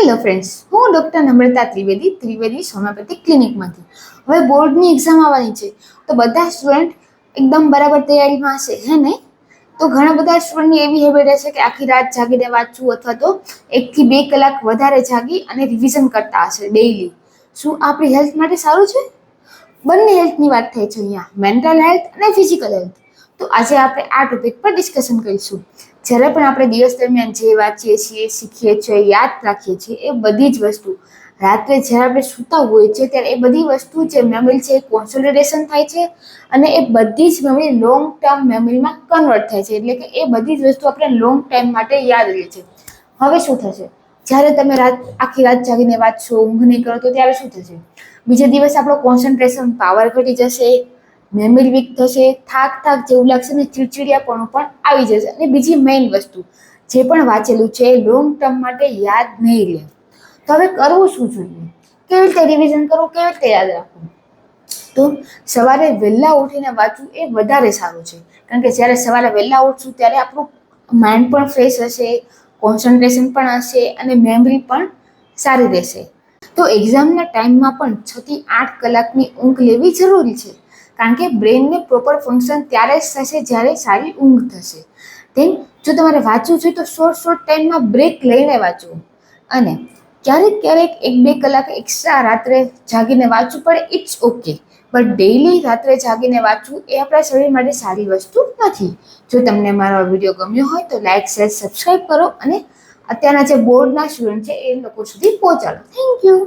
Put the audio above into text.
Hello friends હું doctor Namrata Trivedi Trivedi homeopathic ક્લિનિકમાંથી. હવે બોર્ડની એક્ઝામ આવવાની છે. તો બધા સ્ટુડન્ટ એકદમ બરાબર તૈયારીમાં હશે, હે ને? તો ઘણા બધા સ્ટુડન્ટની એવી હેબિટ રહેશે કે આખી રાત જાગીને વાંચવું અથવા તો એકથી બે કલાક વધારે જાગી અને રિવિઝન કરતા હશે ડેઇલી શું આપણી હેલ્થ માટે સારું છે? બંને હેલ્થની વાત થાય છે અહીંયા. મેન્ટલ હેલ્થ અને ફિઝિકલ હેલ્થ તો આજે આપણે આ ટોપિક પર ડિસ્કશન કરીશું. જ્યારે પણ આપણે દિવસ દરમિયાન જે વાંચીએ છીએ, શીખીએ છીએ, યાદ રાખીએ છીએ, એ બધી જ વસ્તુ. રાત્રે જ્યારે આપણે સૂતા હોઈએ છીએ, ત્યારે એ બધી વસ્તુ જે મેમરી છે એ કોન્સોલિડેશન થાય છે અને એ બધી જ મેમરી લોંગ ટર્મ મેમરીમાં કન્વર્ટ થાય છે. એટલે કે એ બધી જ વસ્તુ આપણે લોંગ ટાઈમ માટે યાદ રહે છે હવે શું થશે? જ્યારે તમે રાત, આખી રાત જાગીને વાંચશો, ઊંઘ નહીં કરો, તો ત્યારે શું થશે? બીજા દિવસે આપણો કોન્સન્ટ્રેશન પાવર ઘટી જશે. મેમરી વીક થશે, થાક થાક જેવું લાગશે ને ચીડચીડિયાપણું પણ આવી જશે. અને બીજી મેઇન વસ્તુ, જે પણ વાંચેલું છે એ લોંગ ટર્મ માટે યાદ નહીં રહે તો હવે કરવું શું જોઈએ? કેવી રીતે રિવિઝન કરવું? કેવી રીતે યાદ રાખવું? તો સવારે વહેલા ઉઠીને વાંચવું એ વધારે સારું છે. કારણ કે જ્યારે સવારે વહેલા ઉઠશું ત્યારે આપણું માઇન્ડ પણ ફ્રેશ હશે કોન્સન્ટ્રેશન પણ હશે અને મેમરી પણ સારી રહેશે. તો એક્ઝામના ટાઈમમાં પણ છથી આઠ કલાકની ઊંઘ લેવી જરૂરી છે. કારણ કે બ્રેનને પ્રોપર ફંક્શન ત્યારે જ થશે જ્યારે સારી ઊંઘ થશે. તેમ જો તમારે વાંચવું છે તો શોર્ટ શોર્ટ ટાઈમમાં બ્રેક લઈને વાંચવું અને ક્યારેક ક્યારેક એક, બે કલાક એક્સ્ટ્રા રાત્રે જાગીને વાંચવું પડે ઇટ્સ ઓકે બટ ડેઈલી રાત્રે જાગીને વાંચવું એ આપણા શરીર માટે સારી વસ્તુ નથી. જો તમને મારો વીડિયો ગમ્યો હોય તો લાઇક શેર સબસ્ક્રાઈબ કરો અને અત્યારના જે બોર્ડના સ્ટુડન્ટ છે એ લોકો સુધી પહોંચાડો. Thank you